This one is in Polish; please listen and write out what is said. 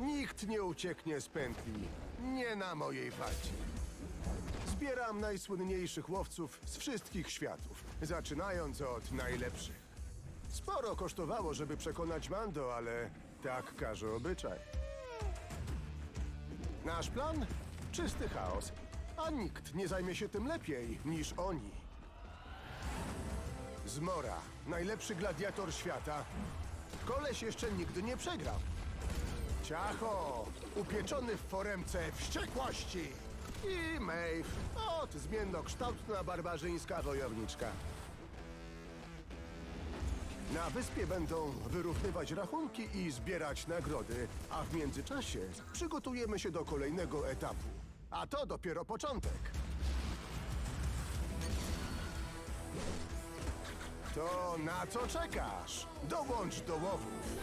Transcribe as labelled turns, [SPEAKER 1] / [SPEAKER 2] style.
[SPEAKER 1] Nikt nie ucieknie z pętli. Nie na mojej walce. Zbieram najsłynniejszych łowców z wszystkich światów, zaczynając od najlepszych. Sporo kosztowało, żeby przekonać Mando, ale tak każe obyczaj. Nasz plan? Czysty chaos, a nikt nie zajmie się tym lepiej niż oni. Zmora, najlepszy gladiator świata. Koleś jeszcze nigdy nie przegrał. Ciacho, upieczony w foremce wściekłości. I Maeve, ot, zmiennokształtna barbarzyńska wojowniczka. Na wyspie będą wyrównywać rachunki i zbierać nagrody, a w międzyczasie przygotujemy się do kolejnego etapu. A to dopiero początek. To na co czekasz? Dołącz do łowów.